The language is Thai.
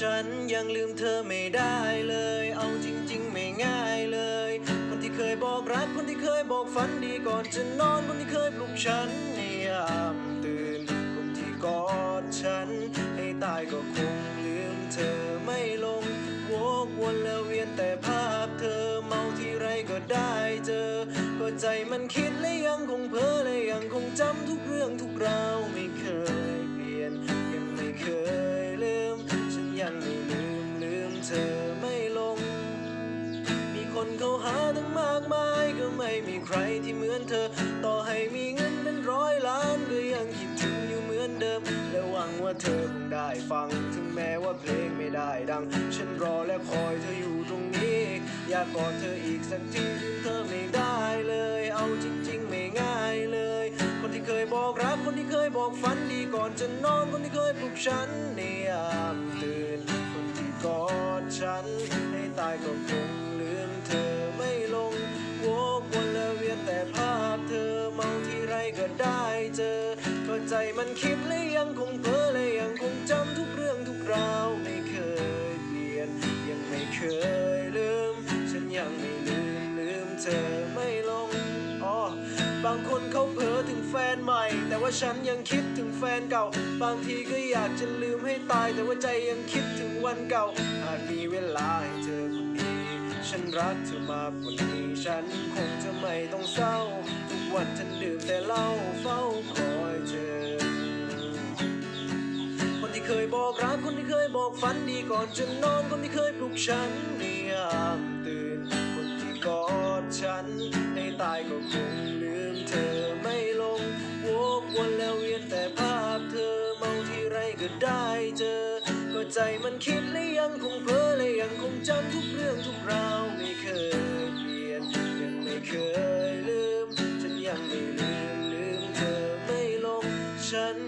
ฉันยังลืมเธอไม่ได้เลย เอาจริง ๆ ไม่ง่ายเลย คนที่เคยบอกรัก คนที่เคยบอกฝันดีก่อนจะนอน คนที่เคยปลุกฉันในยามตื่น คนที่กอดฉัน ให้ตายก็คงลืมเธอไม่ลง วกวนแล้วเวียนแต่ภาพเธอเมาที่ไรก็ได้เจอ ก็ใจมันคิดและยังคงเพ้อและยังคงจำทุกเรื่องทุกราวไม่ ม่มีใครที่เหมือนเธอ ต่อให้มีเงินเป็นร้อยล้านก็ยังคิดถึงอยู่เหมือนเดิม และหวังว่าเธอคงได้ฟัง ถึงแม้ว่าเพลงไม่ได้ดัง ฉันรอและคอยเธออยู่ตรงนี้ อยากกอดเธออีกสักทีลืมเธอไม่ได้เลย เอาจริง ๆ ไม่ง่ายเลย คนที่เคยบอกรักคนที่เคยบอกฝันดีก่อนจะนอนคนที่เคยปลุกฉันในยามตื่นคนที่กอดฉันให้ตายก็คง ใจมันคิดและยังคงเพ้อและยังคงจำทุกเรื่องทุกราว ไม่เคยเปลี่ยน ยังไม่เคยลืม ฉันยังไม่ลืมลืมเธอไม่ลงอ๋อบางคนเขาเผลอถึงแฟนใหม่ แต่ว่าฉันยังคิดถึงแฟนเก่า บางทีก็อยากจะลืมให้ตาย แต่ว่าใจยังคิดถึงวันเก่าหากมีเวลาให้เธอคนดีฉันรักเธอมากกว่านี้ฉันคงจะไม่ต้องเศร้า ทุกวันฉันดื่มแต่เหล้าเฝ้าคอยเธอ บอกรักคนที่เคยบอกฝันดีก่อนจะนอนคนที่เคยปลุกฉันในยามตื่น คนที่กอดฉันให้ตายก็คงลืมเธอไม่ลงวกวนแล้วเวียนแต่ภาพเธอเมาที่ไรก็ได้เจอ ก็ใจมันคิดและยังคงเพ้อและยังคงจำทุกเรื่องทุกราวไม่เคยเปลี่ยนยังไม่เคยลืม ฉันยังไม่ลืมลืมเธอไม่ลงฉัน